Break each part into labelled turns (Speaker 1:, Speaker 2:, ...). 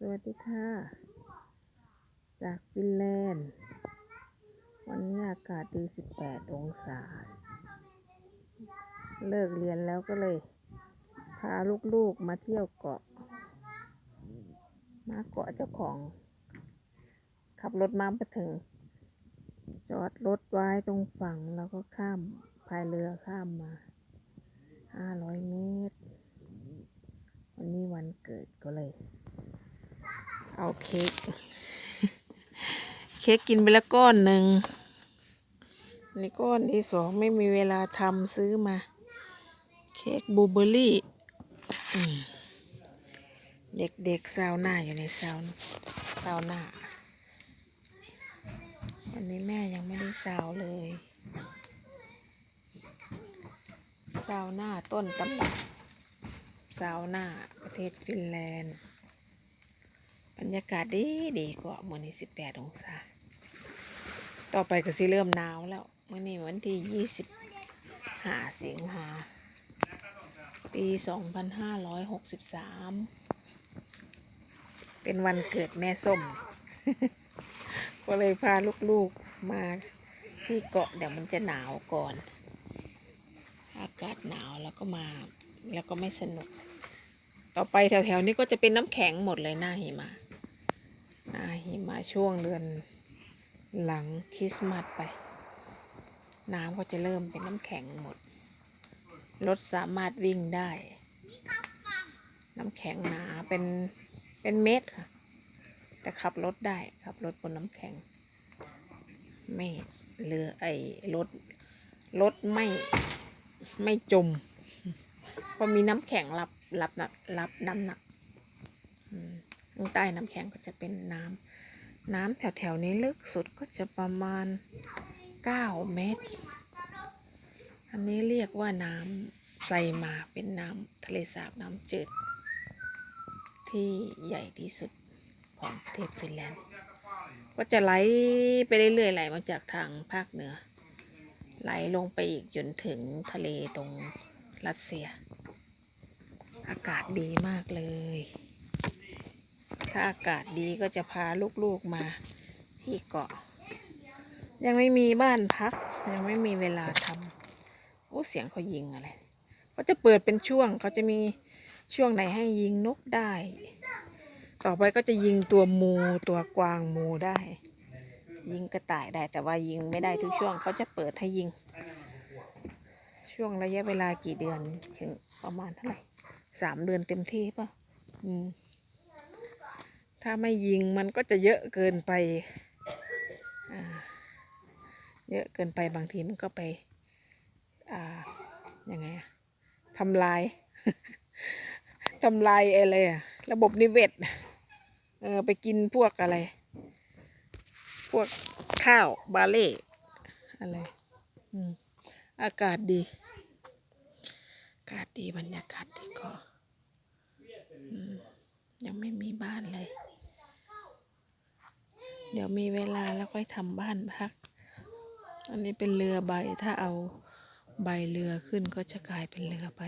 Speaker 1: สวัสดีค่ะ จากฟินแลนด์ วันนี้อากาศดี 18 องศา เลิกเรียนแล้วก็เลย พาลูกๆมาเที่ยวเกาะ มาเกาะเจ้าของ ขับรถมาไปถึง จอดรถไว้ตรงฝั่งแล้วก็ข้ามพายเรือข้ามมา 500 เมตร วันนี้วันเกิดก็เลย เอาเค้ก เค้กกินไปแล้วก้อนหนึ่งในก้อนที่สองไม่มีเวลาทำซื้อมา เค้กบูเบอร์รี่อืมเด็กๆซาวหน้าอยู่ในซาวซาวหน้าวันนี้แม่ยังไม่ได้ซาวเลยซาวหน้าต้นตำรับซาวหน้าประเทศฟินแลนด์ บรรยากาศดีดีกว่ามื่อนี้สิบแปดองศา ต่อไปก็สิเริ่มหนาวแล้วมื่อนี้วันที่ยี่สิบห้าสิงหาปีสองพันห้าร้อยหกสิบสามเป็นวันเกิดแม่ส้ม ก็เลยพาลูกๆมาที่เกาะเดี๋ยวมันจะหนาวก่อน อากาศหนาวแล้วก็มา แล้วก็ไม่สนุก ต่อไปแถวๆนี้ก็จะเป็นน้ำแข็งหมดเลยหน้าหิมะ อาหิมะช่วงเดือนหลังคริสต์มาสไป น้ำก็จะเริ่มเป็นน้ำแข็งหมด รถสามารถวิ่งได้ น้ำแข็งหนาเป็นเป็นเม็ดค่ะ แต่ขับรถได้ขับรถบนน้ำแข็ง ไม่เรือไอ้รถรถไม่ไม่จมเพราะมีน้ำแข็งรับรับรับน้ำหนักอืม ใต้น้ำแข็งก็จะเป็นน้ำน้ำแถวแถวๆนี้ลึกสุดก็จะประมาณเก้าเมตร อันนี้เรียกว่าน้ำไซมาเป็นน้ำทะเลสาบน้ำจืด ที่ใหญ่ที่สุดของประเทศฟินแลนด์ ก็จะไหลไปเรื่อยๆไหลมาจากทางภาคเหนือ ไหลลงไปอีกจนถึงทะเลตรงรัสเซีย อากาศดีมากเลย ถ้าอากาศดีก็จะพาลูกๆมาที่เกาะ ยังไม่มีบ้านพัก ยังไม่มีเวลาทำโอ้เสียงเขายิงอะไรเขาจะเปิดเป็นช่วงเขาจะมีช่วงไหนให้ยิงนกได้ ต่อไปก็จะยิงตัวมูตัวกวางมูได้ ยิงกระต่ายได้แต่ว่ายิงไม่ได้ทุกช่วงเขาจะเปิดให้ยิง ช่วงระยะเวลากี่เดือนถึงประมาณเท่าไหร่สามเดือนเต็มที่ป่ะ อืม ถ้าไม่ยิงมันก็จะเยอะเกินไป เยอะเกินไปบางทีมันก็ไปอ่ายังไงทำลายทำลายอะไรอะระบบนิเวศเออไปกินพวกอะไร พวกข้าวบาเล่อะไรอืมอากาศดี อากาศดีบรรยากาศดีก็อืมยังไม่มีบ้านเลย เดี๋ยวมีเวลาแล้วค่อยทำบ้านพัก อันนี้เป็นเรือใบ ถ้าเอาใบเรือขึ้นก็จะกลายเป็นเรือไป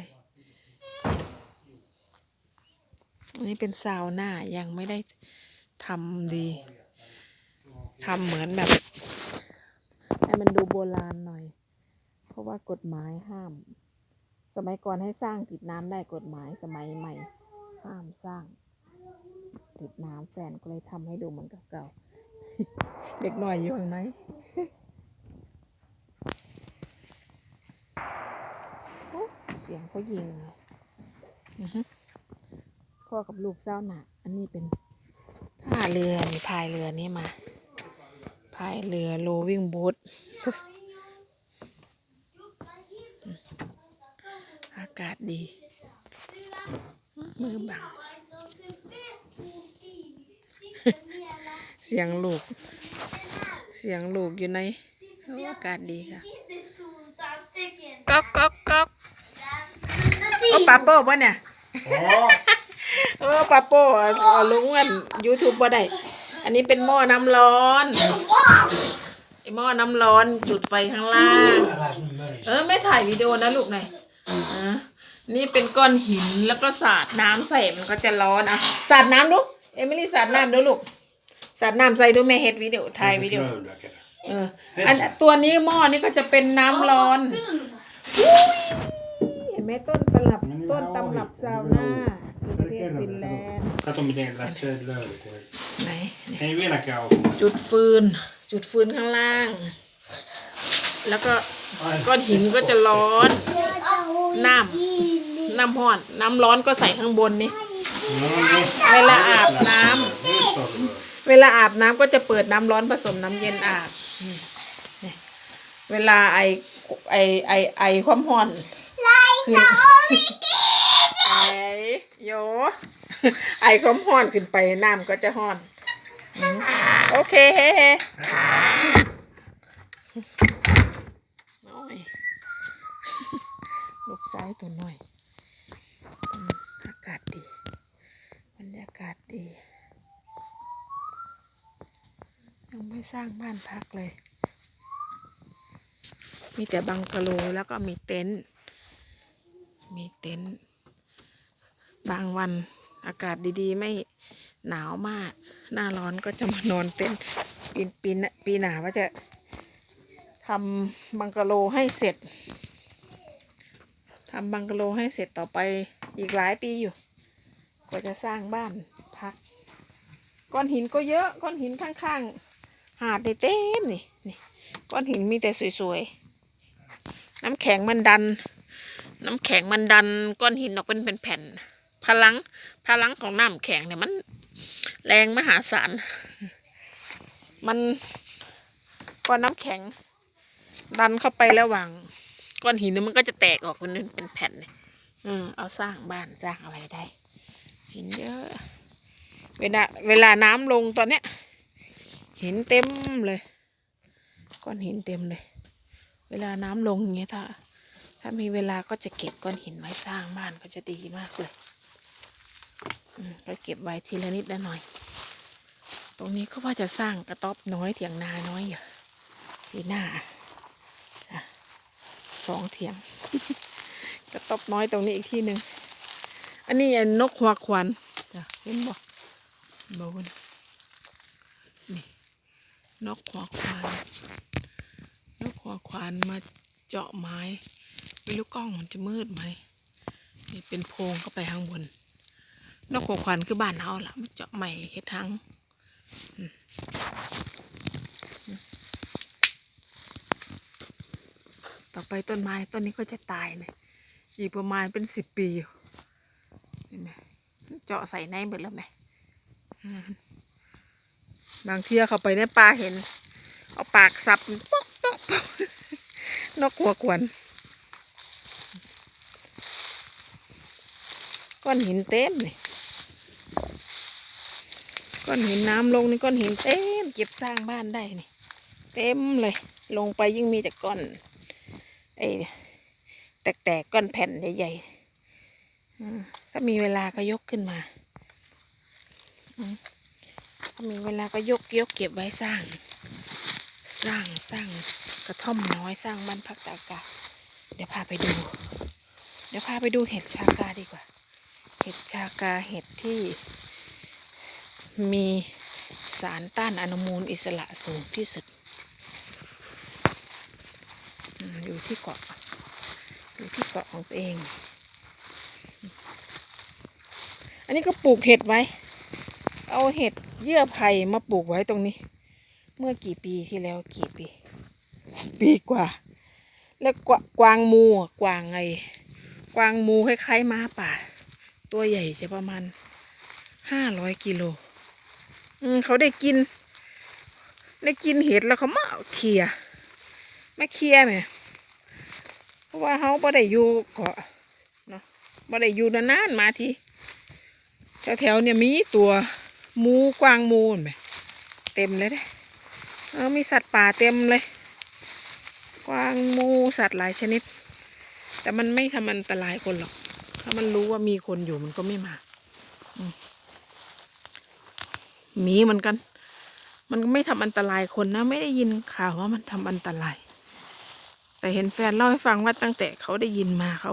Speaker 1: อันนี้เป็นซาวน่ายังไม่ได้ทำดีทำเหมือนแบบให้มันดูโบราณหน่อย เพราะว่ากฎหมายห้าม สมัยก่อนให้สร้างติดน้ำได้กฎหมายสมัยใหม่ ห้ามสร้างติดน้ำแฟนก็เลยทำให้ดูเหมือนกับเก่า เด็กหน่อยอยู่ข้างไหนเสียงเขายิงอะฮึพ่อกับลูกเจ้าหนักอันนี้เป็นท่าเรือนี่พายเรือนี่มา พายเรือโรวิ่งบูทอากาศดี มือบัง เสียงลูก เสียงลูกอยู่ในโอ้อากาศดีค่ะก๊อกก๊อกก๊อกโอ้ปาโป้ป่ะเนี่ยเออปาโป้เอาลงกันยูทูบบ่ได้ อันนี้เป็นหม้อน้ำร้อนไอหม้อน้ำร้อนจุดไฟข้างล่าง เออไม่ถ่ายวิดีโอนะลูกหน่อยอะนี่เป็นก้อนหินแล้วก็สาดน้ำใส่มันก็จะร้อนอะสาดน้ำดู เอมิลี่สาดน้ำดูลูก สาดน้ำใส่ดูแม่เฮ็ดวิดีโอถ่ายวิดีโอ เออ อันตัวนี้หม้อนี่ก็จะเป็นน้ำร้อนเห็นไหมต้นตำรับต้นตำรับซาวน่าคือประเทศฟินแลนด์
Speaker 2: Kato miten lähtee löytyy.
Speaker 1: ไหน
Speaker 2: Ei vieläkään ole.
Speaker 1: จุดฟืน จุดฟืนข้างล่าง แล้วก็ก้อนหินก็จะร้อน น้ำน้ำห้อน น้ำร้อนก็ใส่ข้างบนนี่
Speaker 2: No niin.
Speaker 1: เวลาอาบน้ำ
Speaker 2: Nyt on hyvä.
Speaker 1: เวลาอาบน้ำก็จะเปิดน้ำร้อนผสมน้ำเย็นอาบเวลาไอไอไอไอความร้อนขึ้นไอโยไอความร้อนขึ้นไปน้ำก็จะร้อน โอเคเฮ้เฮ้น้อยลูกซ้ายตัวหน่อยอืมอากาศดี บรรยากาศดี ยังไม่สร้างบ้านพักเลย มีแต่บังกะโลแล้วก็มีเต็นท์ มีเต็นท์ บางวันอากาศดีๆ ไม่หนาวมาก หน้าร้อนก็จะมานอนเต็นท์ปีปีนปีหนาว่าจะทำบังกะโลให้เสร็จทำบังกะโลให้เสร็จต่อไปอีกหลายปีอยู่กว่าจะสร้างบ้านพัก ก้อนหินก็เยอะ ก้อนหินข้างๆ หาดเต็มนี่นี่ก้อนหินมีแต่สวยๆ น้ำแข็งมันดัน น้ำแข็งมันดันก้อนหินออกเป็นเป็นแผ่นพลังพลังของน้ำแข็งเนี่ยมัน แรงมหาศาลมันก้อนน้ำแข็ง ดันเข้าไประหว่างก้อนหินเนี่ยมันก็จะแตกออกเป็นเป็นแผ่นเนี่ยเออเอาสร้างบ้านสร้างอะไรได้ หินเยอะ เวลาเวลาน้ำลงตอนเนี้ย เหินเต็มเลยก้อนหินเต็มเลย เวลาน้ำลงอย่างเงี้ยถ้า ถ้ามีเวลาก็จะเก็บก้อนหินไว้สร้างบ้านก็จะดีมากเลยอก็เก็บไว้ทีละนิดละหน่อย ตรงนี้ก็ว่าจะสร้างกระต๊อบน้อยเถียงนาน้อยอยู่ปีหน้าอะสองเถียง กระต๊อบน้อยตรงนี้อีกที่หนึ่งอันนี้นกหัวควันเห็นบ่บนนี่ นกหัวควานนกหัวควานมาเจาะไม้ไม่รู้กล้องมันจะมืดไหมนี่เป็นโพรงเข้าไปข้างบน นกหัวควานคือบ้านเฮาล่ะมาเจาะใหม่เฮ็ดทางต่อไปต้นไม้ต้นนี้ก็จะตายเนี่ยอีกประมาณเป็นสิบปีอยู่เห็นไหมเจาะใส่ในหมดแล้วไหม บางเที่ยเขาไปในป่าเห็น เอาปากสับป๊อกป๊อกป๊อกนกหัวกวนก้อนหินเต็มเลยก้อนหินน้ำลงนี่ก้อนหินเต็มเก็บสร้างบ้านได้นี่เต็มเลยลงไปยิ่งมีแต่ก้อนไอ้แตกๆก้อนแผ่นใหญ่ๆถ้ามีเวลาก็ยกขึ้นมา ถ้ามีเวลาก็ยกยกเก็บไว้สร้าง สร้างสร้างกระท่อมน้อยสร้างบ้านพักตากอากาศเดี๋ยวพาไปดู เดี๋ยวพาไปดูเห็ดชากาดีกว่า เห็ดชากาเห็ดที่มีสารต้านอนุมูลอิสระสูงที่สุดอืมอยู่ที่เกาะ อยู่ที่เกาะของตัวเอง อันนี้ก็ปลูกเห็ดไว้ เอาเห็ด เยื่อไผ่มาปลูกไว้ตรงนี้ เมื่อกี่ปีที่แล้วกี่ปีสิปีกว่า แล้วกวกวางมูกวางไง กวางมูคล้ายๆม้าป่า ตัวใหญ่จะประมาณห้าร้อยกิโลอืมเขาได้กิน ได้กินเห็ดแล้วเขามาเอาเคลียมาเคลียไหมเพราะว่าเขาบ่ได้อยู่เกาะเนาะบ่ได้อยู่นานๆมาทีแถวๆเนี่ยมีตัว หมูกวางหมูเห็นไหมเต็มเลยเด้เออมีสัตว์ป่าเต็มเลย กวางหมูสัตว์หลายชนิด แต่มันไม่ทำอันตรายคนหรอก ถ้ามันรู้ว่ามีคนอยู่มันก็ไม่มามหมีเหมือนกัน มันก็ไม่ทำอันตรายคนนะ ไม่ได้ยินข่าวว่ามันทำอันตราย แต่เห็นแฟนเล่าให้ฟังว่าตั้งแต่เขาได้ยินมาเขา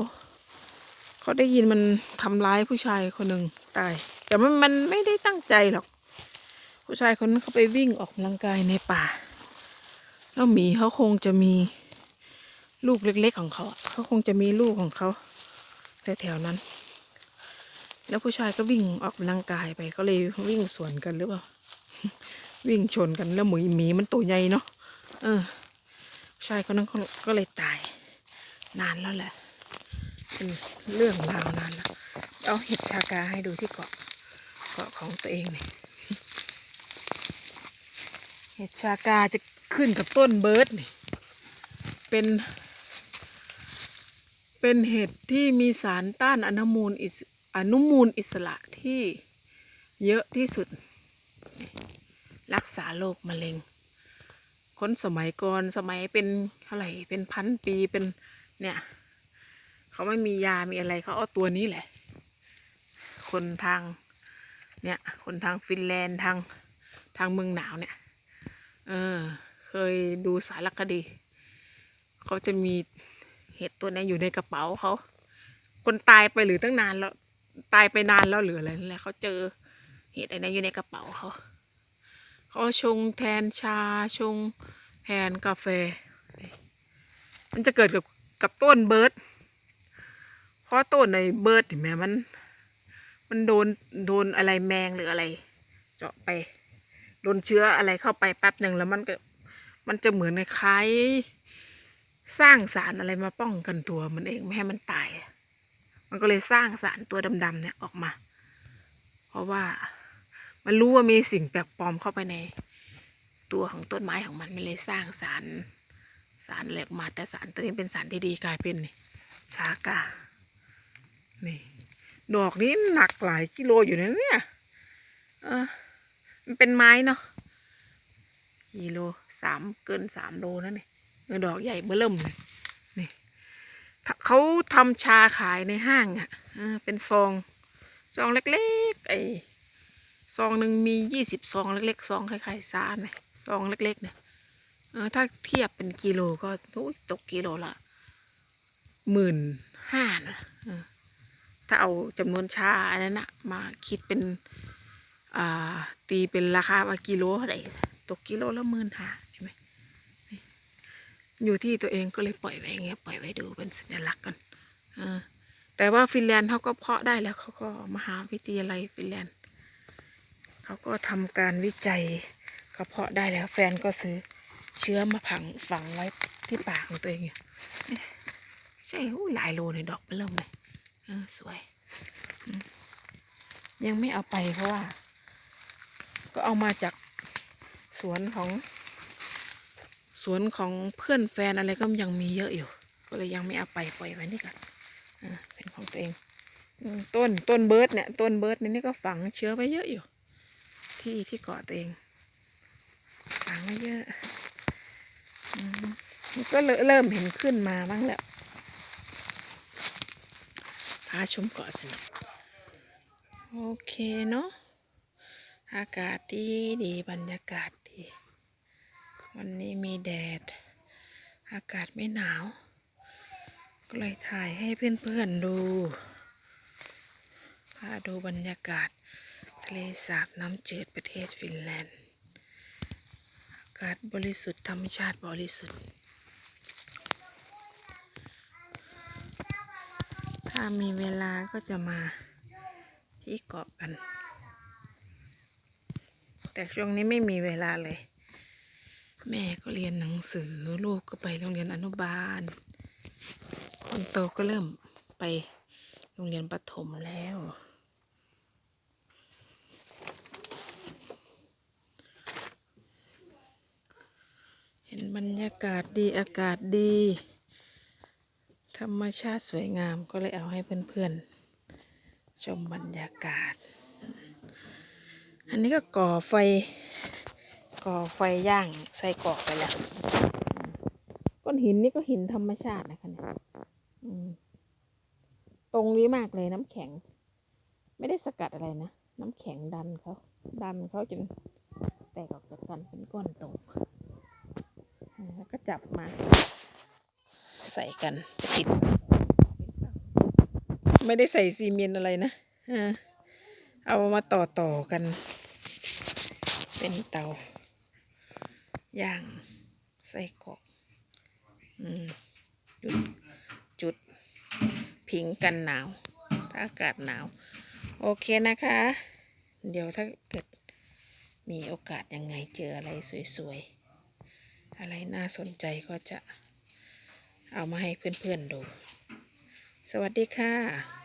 Speaker 1: เขาได้ยินมันทำร้ายผู้ชายคนหนึ่งตาย แต่มันมันไม่ได้ตั้งใจหรอก ผู้ชายคนนั้นเขาไปวิ่งออกกำลังกายในป่า แล้วหมีเขาคงจะมีลูกเล็กๆของเขา เขาคงจะมีลูกของเขาแถวๆนั้น แล้วผู้ชายก็วิ่งออกกำลังกายไปก็เลยวิ่งสวนกันหรือเปล่า วิ่งชนกันแล้วหมีหมีมันตัวใหญ่เนาะ เออ ผู้ชายคนนั้นก็ก็เลยตาย นานแล้วแหละ เป็นเรื่องราวนานแล้วเอาเห็ดชากาให้ดูที่เกาะ เกาะของตัวเองเนี่ยเห็ดชากาจะขึ้นกับต้นเบิร์ดนี่เป็น เป็นเห็ดที่มีสารต้านอนุมูลอิสอนุมูลอิสระที่เยอะที่สุด รักษาโรคมะเร็ง คนสมัยก่อนสมัยเป็นเท่าไรเป็นพันปีเป็นเนี่ยเขาไม่มียามีอะไรเขาเอาตัวนี้แหละ คนทาง เนี่ย คนทางฟินแลนด์ทางทางเมืองหนาวเนี่ย เออ เคยดูสารคดี เขาจะมีเห็ดตัวนี้อยู่ในกระเป๋าเขา คนตายไปหรือตั้งนานแล้ว ตายไปนานแล้วหรืออะไรนั่นแหละเขาเจอเห็ดอันนี้อยู่ในกระเป๋าเขาเขาชงแทนชาชงแทนกาแฟ มันจะเกิดกับกับต้นเบิร์ดเพราะต้นในเบิร์ดเห็นไหมมัน มันโดนโดนอะไรแมงหรืออะไร เจาะไป โดนเชื้ออะไรเข้าไปแป๊บหนึ่งแล้วมันก็มันจะเหมือนคล้ายสร้างสารอะไรมาป้องกันตัวมันเองไม่ให้มันตาย มันก็เลยสร้างสารตัวดำๆเนี่ยออกมา เพราะว่ามันรู้ว่ามีสิ่งแปลกปลอมเข้าไปในตัวของต้นไม้ของมันมันเลยสร้างสารสารเหล็กมาแต่สารตัวนี้เป็นสารที่ดีกลายเป็นนี่ชากานี่ ดอกนี้หนักหลายกิโลอยู่นะเนี่ยเออมันเป็นไม้เนาะกิโลสามเกินสามโลนั่นนี่เออดอกใหญ่เมื่อเริ่มเลยนี่เขาทำชาขายในห้างอะ่ะเออเป็นซองซองเล็กๆไอ้ซองหนึ่งมียี่สิบซองเล็กๆซองคล้ายๆซานเนี่ยซองเล็กๆเนี่ยเออถ้าเทียบเป็นกิโลก็ตกกิโลละหมื่นห้านะ ถ้าเอาจำนวนชาอันนั้นนะมาคิดเป็นตีเป็นราคาว่ากิโลเท่าไหร่ตกกิโลละหมื่นห้าใช่ไหมอยู่ที่ตัวเองก็เลยปล่อยไว้อย่างเงี้ยปล่อยไว้ดูเป็นสัญลักษณ์กันอแต่ว่าฟินแลนด์เขาก็เพาะได้แล้วเขาก็มหาวิทยาลัยฟินแลนด์เขาก็ทำการวิจัยเขาเพาะได้แล้วแฟนก็ซื้อเชื้อมาผังฝังไว้ที่ปากของตัวเองใช่อู้หลายโลในดอกเริ่มเลย เออสวย ยังไม่เอาไปเพราะว่า ก็เอามาจากสวนของ สวนของเพื่อนแฟนอะไรก็ยังมีเยอะอยู่ ก็เลยยังไม่เอาไปปล่อยไว้นี่ก่อนอ่าเป็นของตัวเองต้นต้นเบิร์ดเนี่ยต้นเบิร์ดนี่ก็ฝังเชื้อไว้เยอะอยู่ ที่ที่เกาะตัวเองฝังไว้เยอะอืมมันก็เริ่มเห็นขึ้นมาบ้างแล้วาชมเกาะสนุกโอเคเนาะอากาศดีดีบรรยากาศดี วันนี้มีแดด อากาศไม่หนาว ก็เลยถ่ายให้เพื่อนๆดูพาดูบรรยากาศ ทะเลสาบน้ำจืดประเทศฟินแลนด์ อากาศบริสุทธิ์ธรรมชาติบริสุทธิ์ ถ้ามีเวลาก็จะมาที่เกาะกัน แต่ช่วงนี้ไม่มีเวลาเลย แม่ก็เรียนหนังสือลูกก็ไปโรงเรียนอนุบาล คนโตก็เริ่มไปโรงเรียนประถมแล้วเห็นบรรยากาศดีอากาศดี ธรรมชาติสวยงามก็เลยเอาให้เพื่อนๆ ชมบรรยากาศ อันนี้ก็ก่อไฟ ก่อไฟย่างใส่กรอกไปแล้ว ก้อนหินนี่ก็หินธรรมชาตินะคะเนี่ยตรงนี้มากเลยน้ำแข็ง ไม่ได้สกัดอะไรนะ น้ำแข็งดันเขา ดันเขาจนแตกออกจากกันเป็นก้อนโตอืมแล้วก็จับมา ใส่กันติดไม่ได้ใส่ซีเมนต์อะไรนะอ่าเอามาต่อต่อๆกัน เป็นเตาย่างไส้กรอกอืมจุดจุดผิงกันหนาว ถ้าอากาศหนาว โอเคนะคะ เดี๋ยวถ้าเกิดมีโอกาสยังไงเจออะไรสวยๆ อะไรน่าสนใจก็จะ เอามาให้เพื่อนๆดู สวัสดีค่ะ